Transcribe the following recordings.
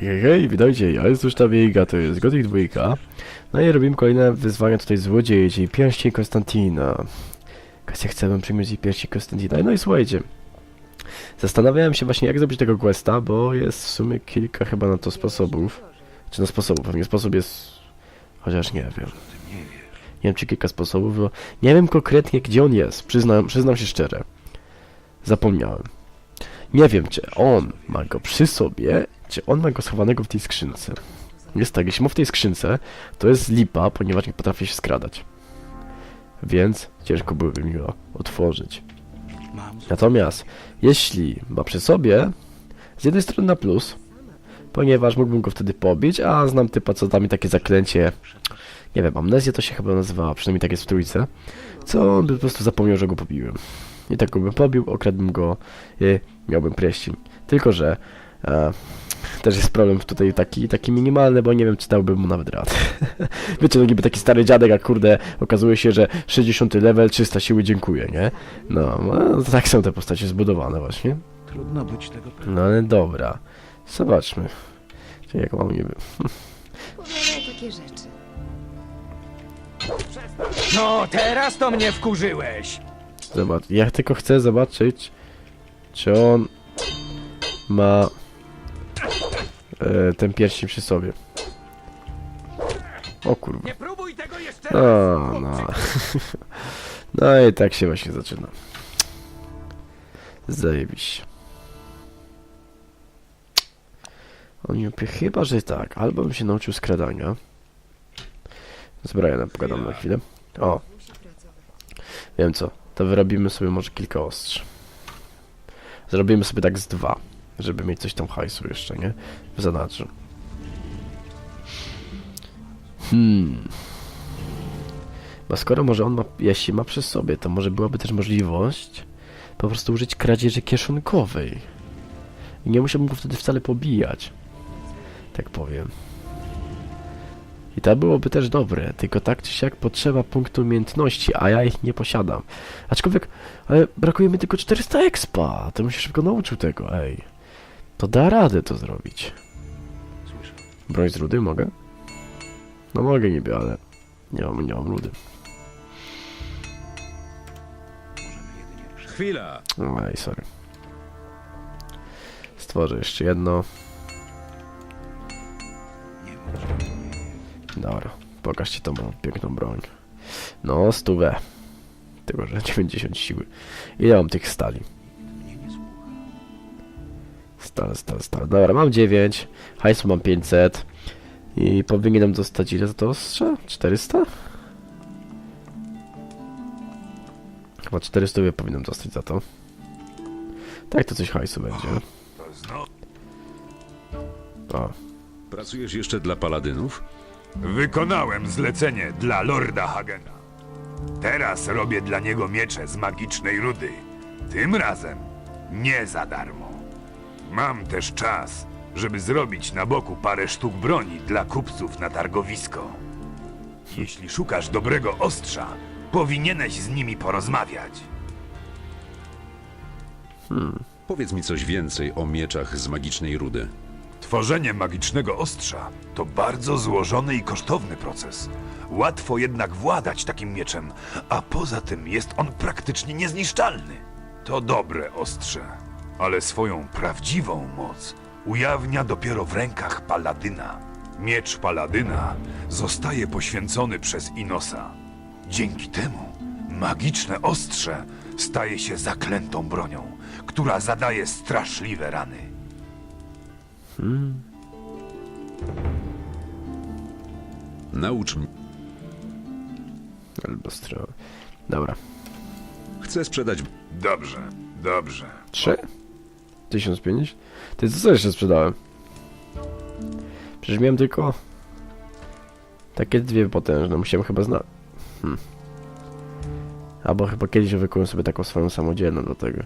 Hej, hej, witajcie, ja jest już ta Wiejga, to jest Gothic 2. No i robimy kolejne wyzwania tutaj złodziei, czyli pierścień Konstantina. Kasia chce wam jej pierścień Konstantina. No i słuchajcie, zastanawiałem się właśnie jak zrobić tego questa, bo jest w sumie kilka chyba na to sposobów. Czy na sposobów, pewnie sposób jest... Chociaż nie wiem. Nie wiem czy kilka sposobów, bo nie wiem konkretnie gdzie on jest, przyznam, przyznam się szczerze. Zapomniałem. Nie wiem, czy on ma go przy sobie, czy on ma go schowanego w tej skrzynce. Jest tak, jeśli ma w tej skrzynce, to jest lipa, ponieważ nie potrafi się skradać. Więc ciężko byłoby mi go otworzyć. Natomiast, jeśli ma przy sobie, z jednej strony na plus, ponieważ mógłbym go wtedy pobić, a znam typa, co da mi takie zaklęcie, nie wiem, amnezja to się chyba nazywała, przynajmniej tak jest w trójce, co on by po prostu zapomniał, że go pobiłem. I tak go bym pobił, okradłbym go i miałbym prieścień. Tylko, że e, też jest problem tutaj taki, taki minimalny, bo nie wiem, czy dałbym mu nawet radę. Wiecie, no niby taki stary dziadek, a kurde, okazuje się, że 60 level, 300 siły, dziękuję, nie? No, no tak są te postacie zbudowane właśnie. Trudno być tego pewnym. No ale dobra, zobaczmy. Czy jak mam niby... Powiadaj takie rzeczy. No, teraz to mnie wkurzyłeś! Zobacz, ja tylko chcę zobaczyć, czy on ma e, ten pierścień przy sobie. O kurwa. Nie próbuj tego jeszcze No, no. No i tak się właśnie zaczyna. Zajebiście. On mi opie- chyba, że tak. Albo bym się nauczył skradania. Z Brianem pogadam na chwilę. O, Musi pracować. wiem co. To wyrobimy sobie może kilka ostrz. Zrobimy sobie tak z dwa. Żeby mieć coś tam hajsu jeszcze, nie? W zanadrzu. Hmm. Bo skoro może on ma, jeśli ma przy sobie, to może byłaby też możliwość po prostu użyć kradzieży kieszonkowej. I nie musiałbym go wtedy wcale pobijać. Tak powiem. I to byłoby też dobre, tylko tak czy siak potrzeba punktu umiejętności, a ja ich nie posiadam. Aczkolwiek, ale brakuje mi tylko 400 expa, to bym się szybko nauczył tego, ej. To da radę to zrobić. Broń z rudy mogę? No mogę niby, ale nie mam, nie mam rudy. Chwila! Ej, sorry. Stworzę jeszcze jedno. Dobra, pokażcie tą piękną broń. No, stówę. Tylko, że 90 siły. Ile mam tych stali? Stal, stal, stal. Dobra, mam 9. Hajsu mam 500. I powinienem dostać ile za to ostrze? 400? Chyba 400 powinienem dostać za to. Tak, to coś hajsu będzie. O, Pracujesz jeszcze dla paladynów? Wykonałem zlecenie dla Lorda Hagena. Teraz robię dla niego miecze z magicznej rudy. Tym razem nie za darmo. Mam też czas, żeby zrobić na boku parę sztuk broni dla kupców na targowisko. Jeśli szukasz dobrego ostrza, powinieneś z nimi porozmawiać. Powiedz mi coś więcej o mieczach z magicznej rudy. Tworzenie magicznego ostrza to bardzo złożony i kosztowny proces. Łatwo jednak władać takim mieczem, a poza tym jest on praktycznie niezniszczalny. To dobre ostrze, ale swoją prawdziwą moc ujawnia dopiero w rękach paladyna. Miecz paladyna zostaje poświęcony przez Inosa. Dzięki temu magiczne ostrze staje się zaklętą bronią, która zadaje straszliwe rany. Naucz mnie. albo strzały. Dobra. Chcę sprzedać. Dobrze, dobrze. 3? 1050? Ty co jeszcze sprzedałem? Przecież miałem tylko... Takie dwie potężne, musiałem chyba znać. Hmm. Albo chyba kiedyś wykułem sobie taką swoją samodzielną do tego.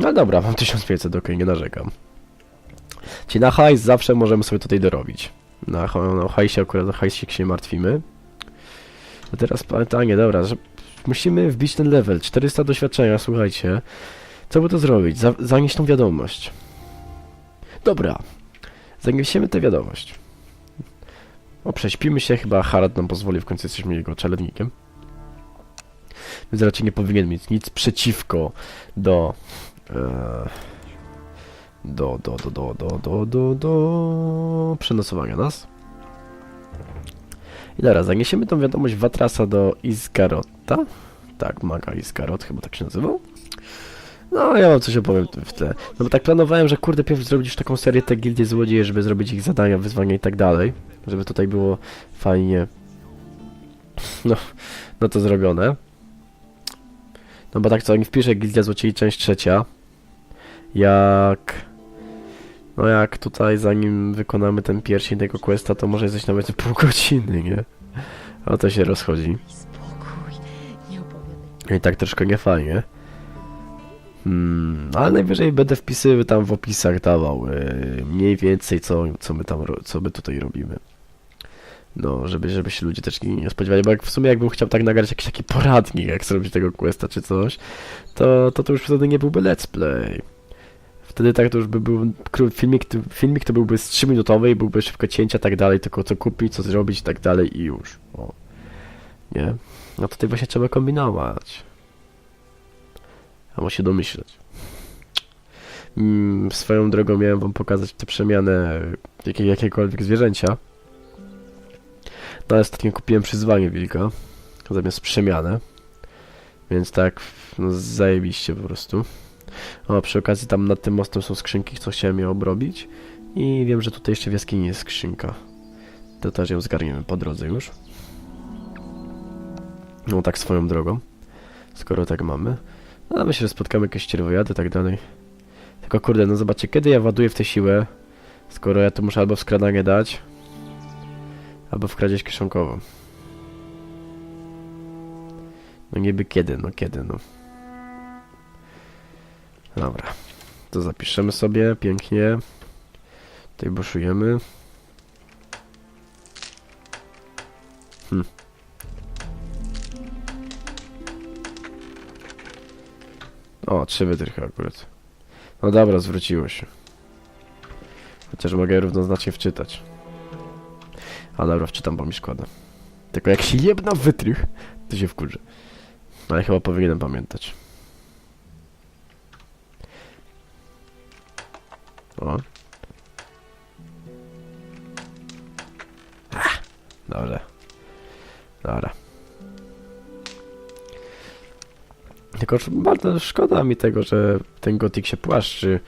No dobra, mam 1500, okej, nie narzekam. Czyli na hajs zawsze możemy sobie tutaj dorobić. Na, na hajsie akurat na hajsie się martwimy. A teraz pytanie, dobra, że musimy wbić ten level. 400 doświadczenia, słuchajcie. Co by to zrobić? Za, zanieść tą wiadomość. Dobra. Zaniesiemy tę wiadomość. O, prześpimy się, chyba Harad nam pozwoli, w końcu jesteśmy jego czeladnikiem. Więc raczej nie powinien mieć nic przeciwko do... E, do, do, do, do, do, do, do, do przenosowania nas. I teraz zaniesiemy tą wiadomość Watrasa do Isgarota. Tak, Maga Isgarot, chyba tak się nazywał. No, ja wam coś opowiem w tle. No bo tak planowałem, że kurde, pierw zrobić taką serię te gildie złodzieje, żeby zrobić ich zadania, wyzwania i tak dalej. Żeby tutaj było fajnie. No, no to zrobione. No bo tak co, jak wpiszę Gildia Złociei część trzecia. Jak... No jak tutaj zanim wykonamy ten pierścień tego questa, to może jesteś nawet pół godziny, nie? A to się rozchodzi. Spokój, nie opowiadaj. I tak troszkę nie fajnie. Hmm, ale najwyżej będę wpisywał tam w opisach dawał yy, mniej więcej co, co my tam co my tutaj robimy. No, żeby, żeby się ludzie też nie spodziewali, bo jak w sumie jakbym chciał tak nagrać jakiś taki poradnik, jak zrobić tego questa czy coś, to, to to już wtedy nie byłby let's play. Wtedy tak to już by był filmik, filmik to byłby z 3 minutowy i byłby szybko cięcia tak dalej, tylko co kupić, co zrobić i tak dalej i już. O. Nie? No tutaj właśnie trzeba kombinować. Albo się domyśleć. Mm, swoją drogą miałem wam pokazać tę przemianę jakiej, jakiegokolwiek zwierzęcia. No ale ostatnio kupiłem przyzwanie wilka zamiast przemianę. Więc tak, no zajebiście po prostu. O, przy okazji tam nad tym mostem są skrzynki, co chciałem je obrobić. I wiem, że tutaj jeszcze w jaskini jest skrzynka. To też ją zgarniemy po drodze już. No tak swoją drogą. Skoro tak mamy. No myślę, że spotkamy jakieś cierwojady i tak dalej. Tylko kurde, no zobaczcie, kiedy ja ładuję w tę siłę, skoro ja to muszę albo w skradanie dać, albo w kradzież. No niby kiedy, no kiedy, no. Dobra. To zapiszemy sobie pięknie. Tutaj buszujemy. Hm. O, trzy wytrychy akurat. No dobra, zwróciło się. Chociaż mogę równoznacznie wczytać. A dobra, wczytam, bo mi szkoda. Tylko jak się jebna w wytrych, to się wkurzy. Ale chyba powinienem pamiętać. O. Ach, Dobra. Tylko bardzo szkoda mi tego, że ten gotik się płaszczy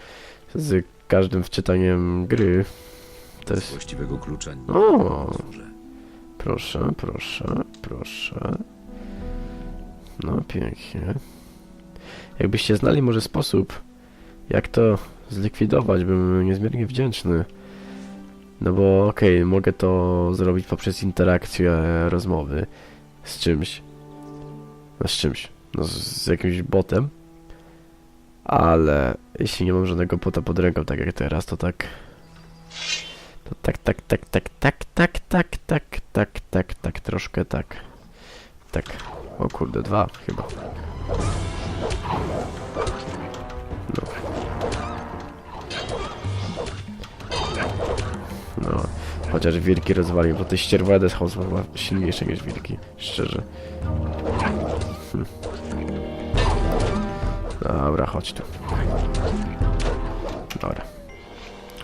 z każdym wczytaniem gry. To Z jest... właściwego klucza nie O, proszę, proszę, proszę. No, pięknie. Jakbyście znali może sposób, jak to zlikwidować, bym niezmiernie wdzięczny. No bo okej, mogę to zrobić poprzez interakcję rozmowy z czymś. No z czymś. No z, z jakimś botem. Ale jeśli nie mam żadnego bota pod ręką, tak jak teraz, to tak... To tak, tak, tak, tak, tak, tak, tak, tak, tak, tak, tak, troszkę tak. Tak. O kurde, dwa chyba. No. Chociaż wilki rozwalił, bo te ścierwady są chyba silniejsze niż wilki, szczerze. Hm. Dobra, chodź tu. Dobra.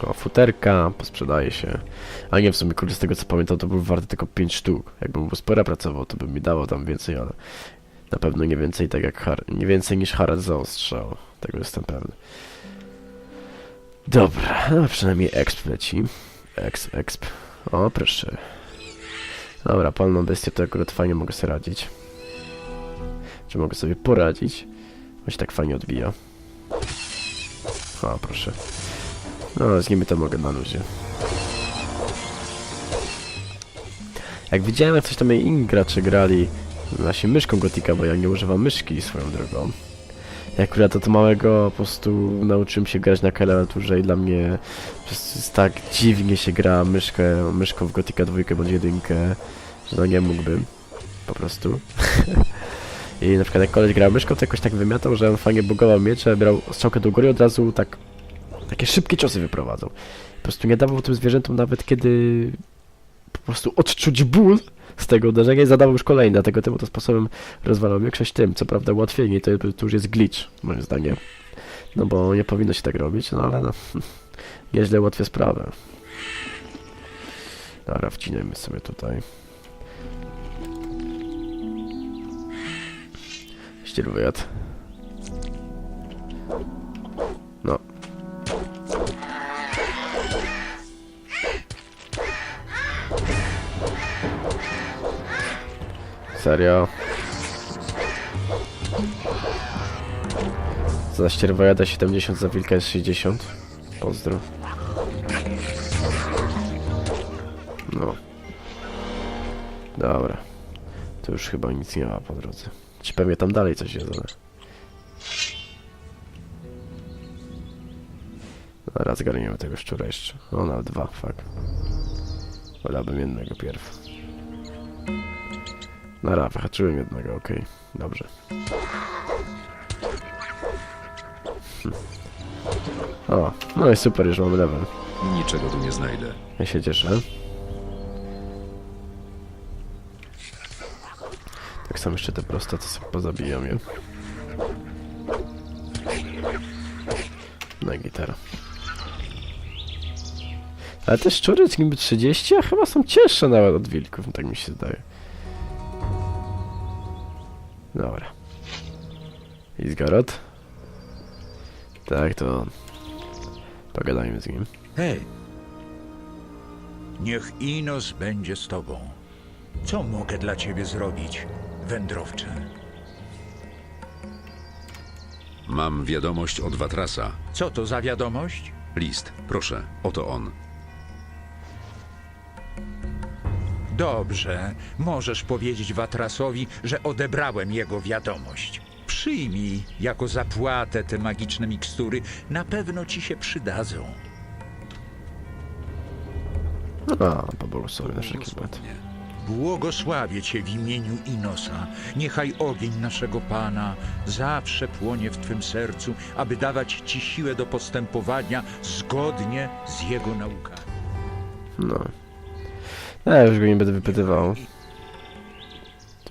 O, futerka, posprzedaje się. A nie, w sumie, kurde, z tego co pamiętam, to był warty tylko 5 sztuk. Jakbym był spora pracował, to by mi dało tam więcej, ale na pewno nie więcej tak jak Har nie więcej niż Harad zaostrzał. Tego jestem pewny. Dobra, no przynajmniej exp leci. Exp, exp. O, proszę. Dobra, palną bestię to akurat fajnie mogę sobie radzić. Czy mogę sobie poradzić? Bo się tak fajnie odbija. O, proszę. No, z nimi to mogę na luzie. Jak widziałem, jak coś tam inni gracze grali właśnie myszką Gotika, bo ja nie używam myszki swoją drogą. Ja akurat od małego po prostu nauczyłem się grać na klawiaturze i dla mnie po prostu jest tak dziwnie się gra myszkę, myszką w Gotika 2 bądź jedynkę, że no nie mógłbym. Po prostu. I na przykład jak koleś grał myszką, to jakoś tak wymiatał, że on fajnie bugował miecze, brał strzałkę do góry od razu tak Takie szybkie ciosy wyprowadzał. Po prostu nie dawał tym zwierzętom nawet kiedy po prostu odczuć ból z tego uderzenia i zadawał już kolejne, dlatego tym oto sposobem rozwalał większość tym. Co prawda łatwiej, to, to już jest glitch, moim zdaniem. No bo nie powinno się tak robić, no ale no, nieźle ułatwia sprawę. Dobra, wcinajmy sobie tutaj. Ściel wyjad. No. Serio? Za ścierwojada 70, za wilka jest 60. Pozdro. No. Dobra. To już chyba nic nie ma po drodze. Ci pewnie tam dalej coś jest, ale... Zaraz zgarniemy tego szczura jeszcze. O, nawet dwa, fuck. Wolałbym jednego pierw. Nara, wyhaczyłem jednego, okej. Dobrze. Hm. O, no i super, już mamy level. Niczego tu nie znajdę. Ja się cieszę. Tak samo jeszcze te proste, to sobie pozabijam je. Na gitara. Ale te szczury niby 30, a chyba są cięższe nawet od wilków, tak mi się zdaje. Dobra. Izgarot. Tak, to. Pogadajmy z nim. Hej! Niech Inos będzie z tobą. Co mogę dla ciebie zrobić, wędrowcze? Mam wiadomość od Watrasa. Co to za wiadomość? List, proszę, oto on. Dobrze, możesz powiedzieć Watrasowi, że odebrałem jego wiadomość. Przyjmij jako zapłatę te magiczne mikstury, na pewno ci się przydadzą. A, pobłogosławię na wszelki wypadek. Błogosławię Cię w imieniu Inosa. Niechaj ogień naszego Pana zawsze płonie w Twym sercu, aby dawać Ci siłę do postępowania zgodnie z Jego naukami. No. Ja już go nie będę wypytywał.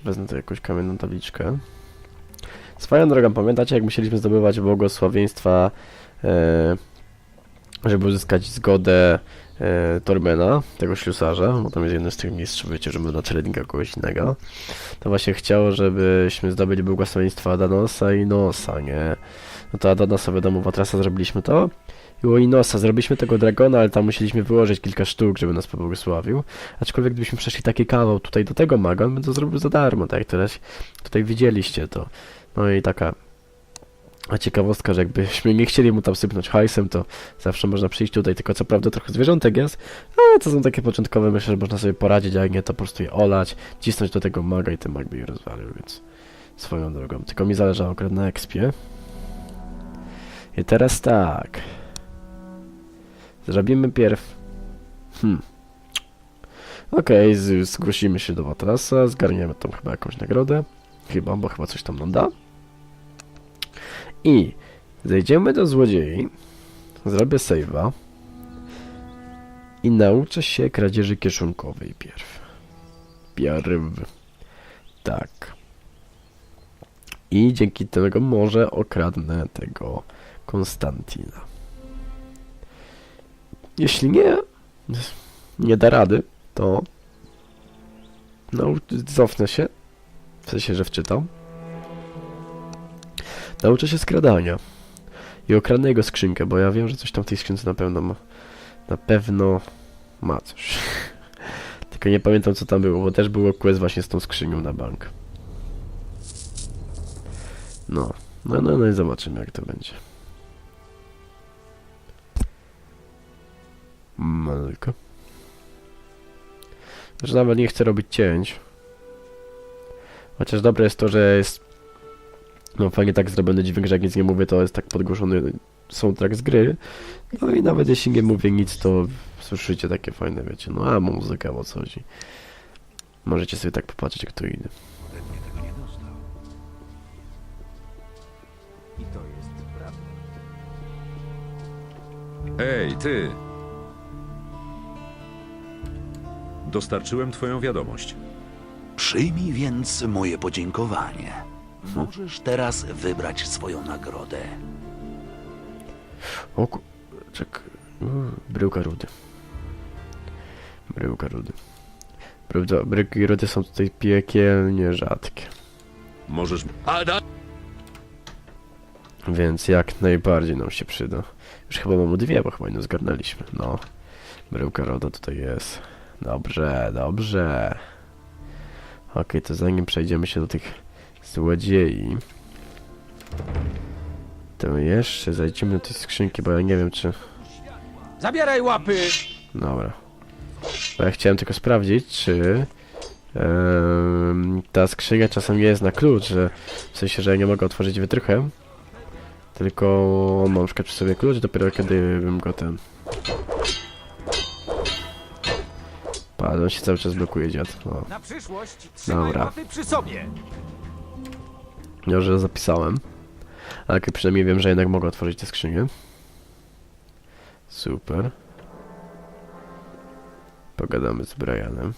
Wezmę tu jakąś kamienną tabliczkę. Swoją drogą, pamiętacie jak musieliśmy zdobywać błogosławieństwa, e, żeby uzyskać zgodę e, Tormena, tego ślusarza, bo tam jest jeden z tych mistrzów, wiecie, że my na Celednika kogoś innego. To właśnie chciało, żebyśmy zdobyli błogosławieństwa Adanosa i Nosa, nie? No to Adanosa, wiadomo, Watrasa zrobiliśmy to. I u Inosa zrobiliśmy tego dragona, ale tam musieliśmy wyłożyć kilka sztuk, żeby nas pobłogosławił. Aczkolwiek gdybyśmy przeszli taki kawał tutaj do tego maga, on by to zrobił za darmo, tak jak teraz tutaj widzieliście to. No i taka a ciekawostka, że jakbyśmy nie chcieli mu tam sypnąć hajsem, to zawsze można przyjść tutaj, tylko co prawda trochę zwierzątek jest, ale to są takie początkowe, myślę, że można sobie poradzić, a jak nie, to po prostu je olać, cisnąć do tego maga i ten mag by je rozwalił, więc swoją drogą. Tylko mi zależało akurat na expie. I teraz tak. Zrobimy pierw... Hmm. Okej, z- zgłosimy się do Watrasa, zgarniemy tam chyba jakąś nagrodę. Chyba, bo chyba coś tam nam da. I zejdziemy do złodziei, zrobię save'a i nauczę się kradzieży kieszonkowej pierw. Pierw. Tak. I dzięki tego może okradnę tego Konstantina. Jeśli nie, nie da rady, to no, cofnę się, w sensie, że wczytam. Nauczę się skradania i okradnę jego skrzynkę, bo ja wiem, że coś tam w tej skrzynce na pewno ma. Na pewno ma coś. Tylko nie pamiętam co tam było, bo też było quest właśnie z tą skrzynią na bank. No, no, no, no i zobaczymy jak to będzie. Malko. Że nawet nie chcę robić cięć. Chociaż dobre jest to, że jest no fajnie tak zrobiony dźwięk, że jak nic nie mówię, to jest tak podgłoszony soundtrack z gry. No i nawet jeśli nie mówię nic, to słyszycie takie fajne, wiecie, no a muzyka, o co chodzi. Możecie sobie tak popatrzeć, jak to inny. Ode mnie Dostarczyłem twoją wiadomość. Przyjmij więc moje podziękowanie. Możesz teraz wybrać swoją nagrodę. O ku... Czek... Bryłka rudy. Bryłka rudy. Prawda, bryłki rudy są tutaj piekielnie rzadkie. Możesz. Więc jak najbardziej nam się przyda. Już chyba mamy dwie, bo chyba nie zgarnęliśmy. No. Bryłka roda tutaj jest. Dobrze, dobrze. Okej, to zanim przejdziemy się do tych złodziei, to jeszcze zajdziemy do tej skrzynki, bo ja nie wiem czy... Zabieraj łapy! Dobra. Bo ja chciałem tylko sprawdzić, czy... ta skrzynia czasem nie jest na klucz, że w sensie, że ja nie mogę otworzyć wytrychem. Tylko mam na przykład przy sobie klucz, dopiero kiedy bym go ten... Patrz, on się cały czas blokuje, dziad. O, Na przyszłość trzymaj Dobra. przy sobie! że zapisałem. Ale przynajmniej wiem, że jednak mogę otworzyć tę skrzynię. Super. Pogadamy z Brianem.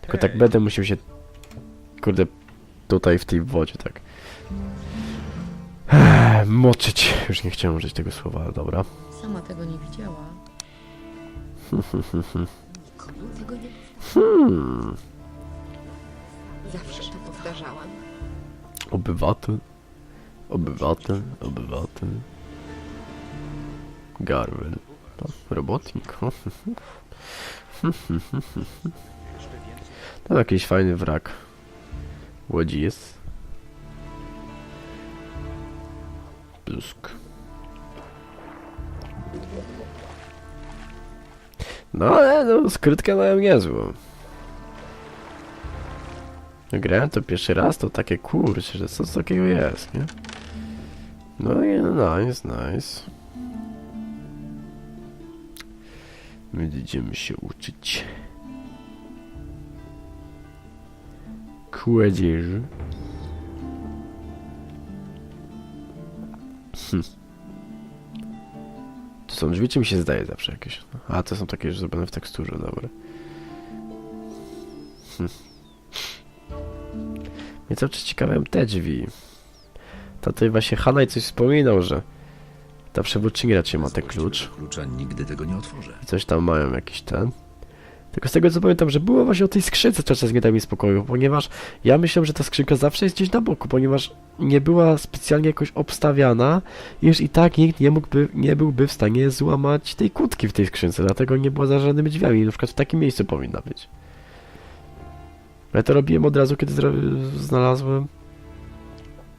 Tylko tak będę musiał się... Kurde, tutaj w tej wodzie, tak... Moczyć. Już nie chciałem użyć tego słowa, ale dobra. Sama tego nie widziała. Hmm. Zawsze to powtarzałam. Obywatel. Obywatel, obywatel. Garwel. O, robotnik. Tam jakiś fajny wrak. Łodzi jest. Plusk. No ale no, skrytkę mają niezłą. Grałem to pierwszy raz, to takie kurczę, że co z takiego jest, nie? No i nice, nice. Będziemy się uczyć. Kładzieży. Hm. Są drzwi, czy mi się zdaje zawsze jakieś? A, to są takie już zrobione w teksturze, dobra. Mnie cały czas ciekawią te drzwi. To tutaj właśnie Hanaj coś wspominał, że ta przewodczyni raczej ma ten klucz. Klucza nigdy tego nie otworzę. Coś tam mają jakiś ten. Tylko z tego co pamiętam, że było właśnie o tej skrzynce cały czas nie da mi spokoju, ponieważ ja myślałem, że ta skrzynka zawsze jest gdzieś na boku, ponieważ nie była specjalnie jakoś obstawiana, i już i tak nikt nie mógłby, nie byłby w stanie złamać tej kłódki w tej skrzynce, dlatego nie była za żadnymi drzwiami, na przykład w takim miejscu powinna być. Ja to robiłem od razu, kiedy znalazłem.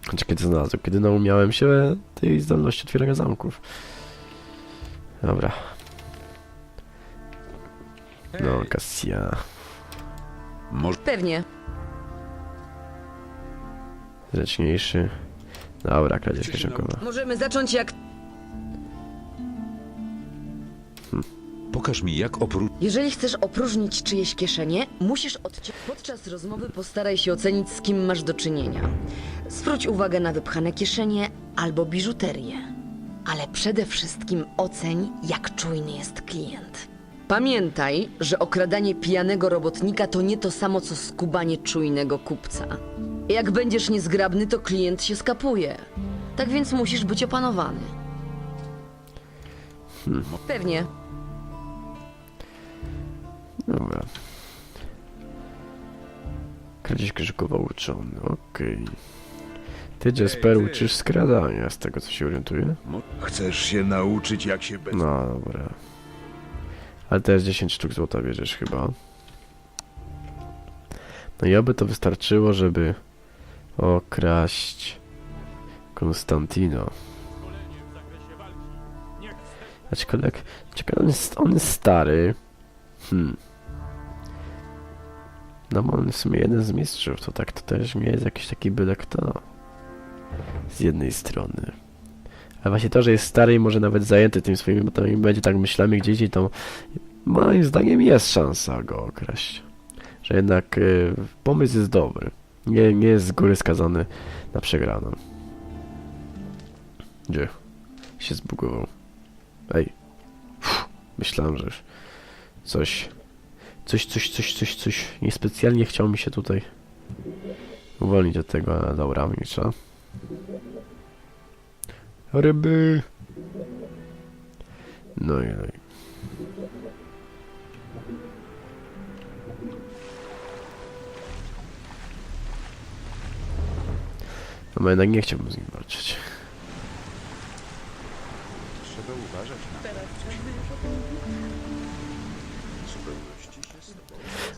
Znaczy, kiedy znalazłem, kiedy naumiałem się tej zdolności otwierania zamków. Dobra. No, Cassia. Może. Pewnie. Zręczniejszy. Dobra, kradzież kieszonkowa. Możemy zacząć jak... Pokaż mi, jak oprócz. Jeżeli chcesz opróżnić czyjeś kieszenie, musisz odciąć... Podczas rozmowy postaraj się ocenić, z kim masz do czynienia. Zwróć uwagę na wypchane kieszenie albo biżuterię. Ale przede wszystkim oceń, jak czujny jest klient. Pamiętaj, że okradanie pijanego robotnika to nie to samo, co skubanie czujnego kupca. Jak będziesz niezgrabny, to klient się skapuje. Tak więc musisz być opanowany. Pewnie. Dobra. Kradzież kieszonkowa uczony, okej. Ty, Jasper, uczysz skradania, z tego co się orientuję? Chcesz się nauczyć, jak się bez... No, dobra. Ale też 10 sztuk złota bierzesz chyba. No i oby to wystarczyło, żeby okraść Konstantino. Aczkolwiek, czekaj, on jest, on jest stary. Hmm. No bo on w sumie jeden z mistrzów, to tak to też nie jest jakiś taki byle kto. Z jednej strony. A właśnie to, że jest stary i może nawet zajęty tym swoimi metodami, będzie tak myślami gdzieś i to moim zdaniem jest szansa go okraść. Że jednak y, pomysł jest dobry. Nie, nie jest z góry skazany na przegraną. Gdzie? Się zbugował. Ej. Uff, myślałem, że już coś... Coś, coś, coś, coś, coś niespecjalnie chciał mi się tutaj uwolnić od tego, ale dobra, milcza. Ryby! No i... No i. No jednak nie chciałbym z nim walczyć.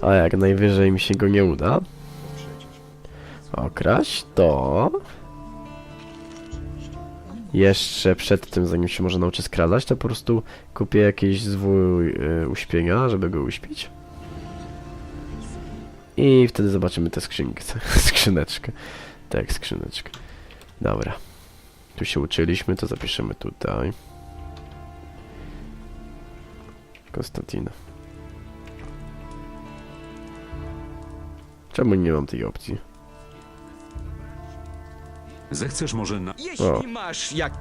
A jak najwyżej mi się go nie uda okraść, to jeszcze przed tym, zanim się może nauczy skradać, to po prostu kupię jakiś zwój y, uśpienia, żeby go uśpić. I wtedy zobaczymy tę skrzynkę, skrzyneczkę. Tak, skrzyneczkę. Dobra. Tu się uczyliśmy, to zapiszemy tutaj. Konstantina. Czemu nie mam tej opcji? Zechcesz może na... Jeśli O. masz jak...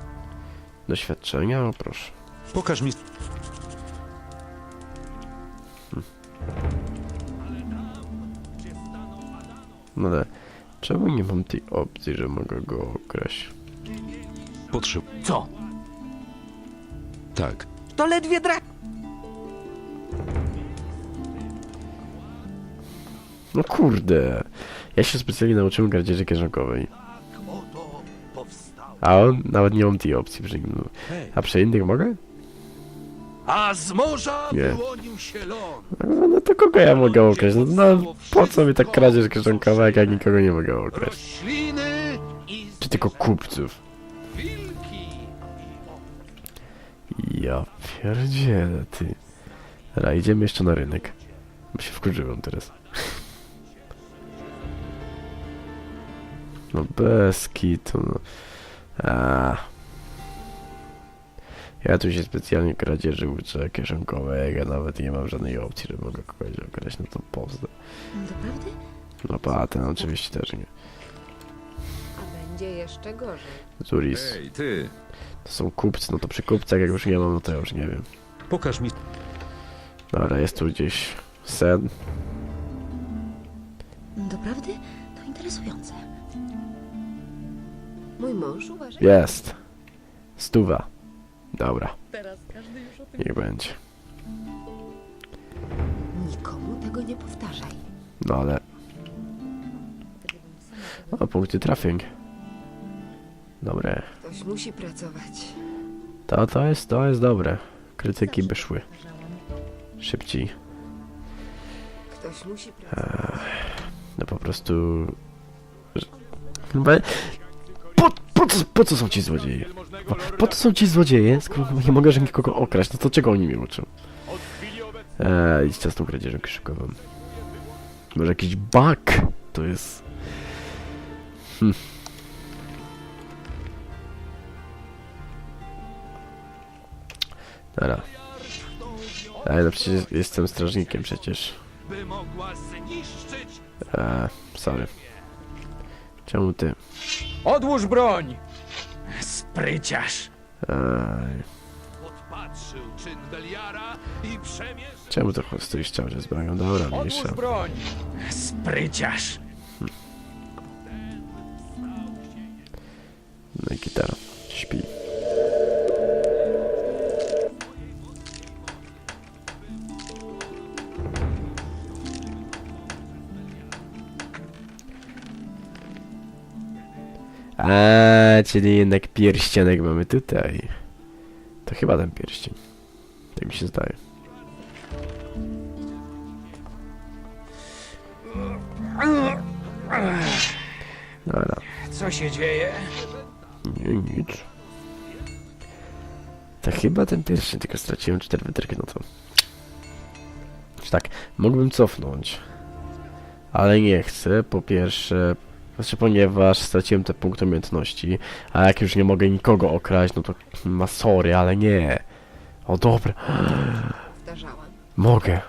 Doświadczenia? O proszę. Pokaż mi... No ale czemu nie mam tej opcji, że mogę go okraść? Potrzeb... Co? Tak. To ledwie dra... No kurde. Ja się specjalnie nauczyłem kradzieży kieszonkowej. A on nawet nie mam tej opcji przy nim. A przy innych mogę? A z morza Nie. wyłonił się ląd. No, no to kogo ja mogę okraść? No, no po co mi tak kradzież kieszonkowa, jak ja nikogo nie mogę okraść? Rośliny i Czy tylko kupców? wilki. Ja pierdzielę, ty. Dobra, idziemy jeszcze na rynek. Bo się wkurzyłem teraz. No bez kitu, no. A. Ja tu się specjalnie kradzieży uczę kieszonkowej, ja nawet nie mam żadnej opcji, żeby mogę kogoś okraść, no to powstę. Doprawdy? No paten oczywiście też nie. A będzie jeszcze gorzej. Zuris. Ej, ty! To są kupcy, no to przy kupcach jak już nie mam, no to ja już nie wiem. Pokaż mi... Dobra, jest tu gdzieś sen. Doprawdy? To interesujące. Mój mąż uważa, Jest. Stuwa. Dobra. Niech będzie. nikomu tego nie powtarzaj. No ale... O, punkty trafień. Dobre. Ktoś musi pracować. To, to jest, to jest dobre. Krytyki by szły. Szybciej. Ktoś musi pracować. No po prostu... że- Chyba... Po, co, po co są ci złodzieje? Po, po co są ci złodzieje, skoro nie mogę że nikogo okraść? No to czego oni mnie uczą? Eee, idź z tą kradzieżą kieszykową. Może jakiś bug? To jest... Hm. Dobra. Ale no przecież jestem strażnikiem przecież. Eee, sorry. Czemu ty? Odłóż broń! Spryciarz! Eee, podpatrzył czyn Beliara i przemierzył. czemu to stoisz cały czas z bronią? Dobra, mniejsza. Odłóż broń! Spryciarz! No i gitara. Śpi. A, czyli jednak pierścionek mamy tutaj. To chyba ten pierścień. Tak mi się zdaje. Dobra. Co się dzieje? Nie, nic. To chyba ten pierwszy, tylko straciłem cztery wytryki, no to... Tak, mógłbym cofnąć. Ale nie chcę, po pierwsze... Znaczy, ponieważ straciłem te punkty umiejętności, a jak już nie mogę nikogo okraść, no to ma sorry, ale nie. O dobra, mogę.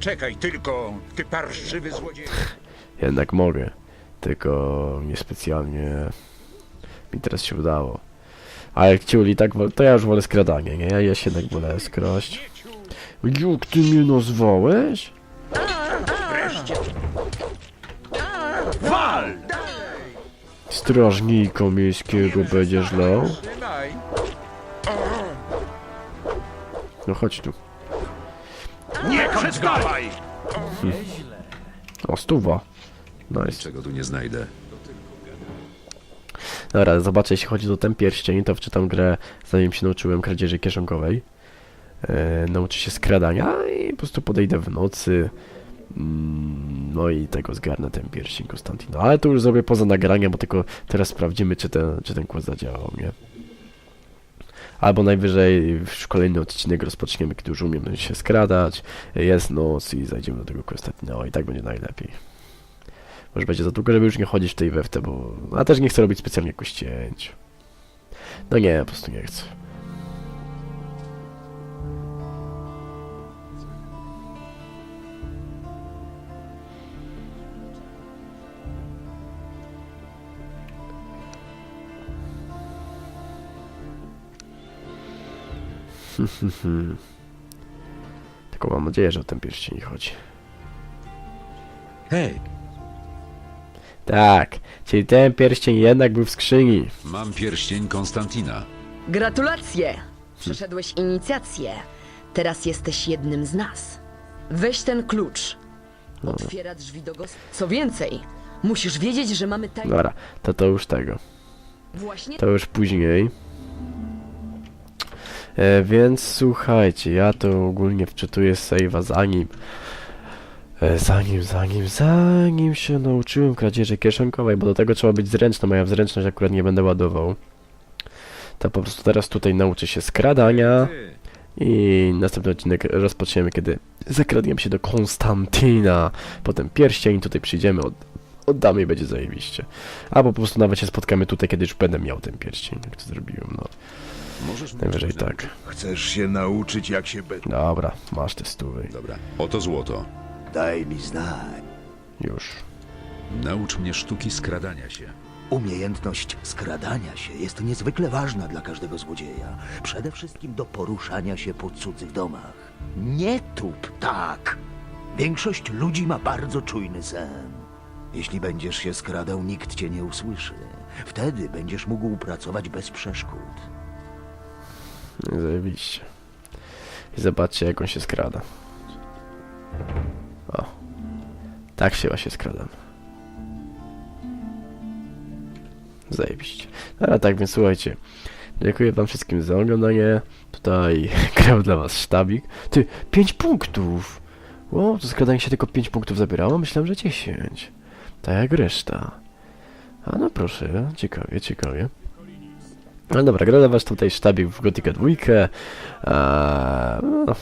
Czekaj tylko, ty parszywy złodziej. Jednak mogę. Tylko niespecjalnie mi teraz się udało. A jak ciuli tak, to ja już wolę skradanie, nie? Ja się jednak wolę skraść. Jak ty mnie nazwałeś? Wal! Strażnika miejskiego będziesz lał? No chodź tu. Nie przestawaj! O, stuwa. Nice. Czego tu nie znajdę? Dobra, zobaczę, jeśli chodzi o ten pierścień, to wczytam grę, zanim się nauczyłem kradzieży kieszonkowej. E, nauczę się skradania i po prostu podejdę w nocy. No i tego zgarnę ten pierścień Konstantino. Ale to już zrobię poza nagraniem, bo tylko teraz sprawdzimy, czy ten, czy ten quest zadziałał, nie? Albo najwyżej w kolejny odcinek rozpoczniemy, kiedy już umiemy się skradać, jest noc i zajdziemy do tego Konstantina, i tak będzie najlepiej. Może będzie za długo, żeby już nie chodzić w tej weftę, bo... A też nie chcę robić specjalnie jakoś cięć. No nie, po prostu nie chcę. Tylko mam nadzieję, że o ten pierścień nie chodzi. Hej, Tak, czyli ten pierścień jednak był w skrzyni. Mam pierścień Konstantina. Gratulacje! Przeszedłeś inicjację. Teraz jesteś jednym z nas. Weź ten klucz. Otwiera drzwi do gost... Co więcej, musisz wiedzieć, że mamy tajne... Dobra, to to już tego. Właśnie To już później. E, więc słuchajcie, ja to ogólnie wczytuję save'a zanim... E, zanim, zanim, zanim się nauczyłem kradzieży kieszonkowej, bo do tego trzeba być zręcznym, a ja w zręczność akurat nie będę ładował. To po prostu teraz tutaj nauczę się skradania i następny odcinek rozpoczniemy, kiedy zakradniemy się do Konstantina. Potem pierścień, tutaj przyjdziemy, od, oddamy i będzie zajebiście. Albo po prostu nawet się spotkamy tutaj, kiedy już będę miał ten pierścień, jak to zrobiłem, no. Możesz Najwyżej tak. Chcesz się nauczyć, jak się be... Dobra, masz te stówy. Dobra, oto złoto. Daj mi znać. Już. Naucz mnie sztuki skradania się. Umiejętność skradania się jest niezwykle ważna dla każdego złodzieja. Przede wszystkim do poruszania się po cudzych domach. Nie tup tak. Większość ludzi ma bardzo czujny sen. Jeśli będziesz się skradał, nikt cię nie usłyszy. Wtedy będziesz mógł pracować bez przeszkód. Zajebiście. I zobaczcie, jak on się skrada. O. Tak się właśnie skradam. Zajebiście. Dobra, tak więc słuchajcie. Dziękuję wam wszystkim za oglądanie. Tutaj grał dla was sztabik. Ty, 5 punktów! O, to skradanie się tylko 5 punktów zabierało? Myślałem, że 10. Tak jak reszta. A no proszę, ciekawie, ciekawie. No dobra, gra dla was tutaj sztabik w Gothica 2. Eee, no,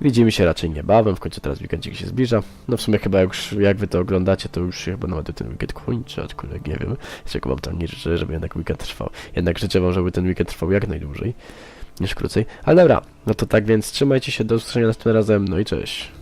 widzimy się raczej niebawem, w końcu teraz weekendzik się zbliża. No w sumie chyba już, jak wy to oglądacie, to już chyba nawet ten weekend kończy, aczkolwiek nie wiem. Czego wam tam nie życzę, żeby jednak weekend trwał. Jednak życzę wam, żeby ten weekend trwał jak najdłużej, niż krócej. Ale dobra, no to tak więc trzymajcie się, do usłyszenia następnym razem, no i cześć.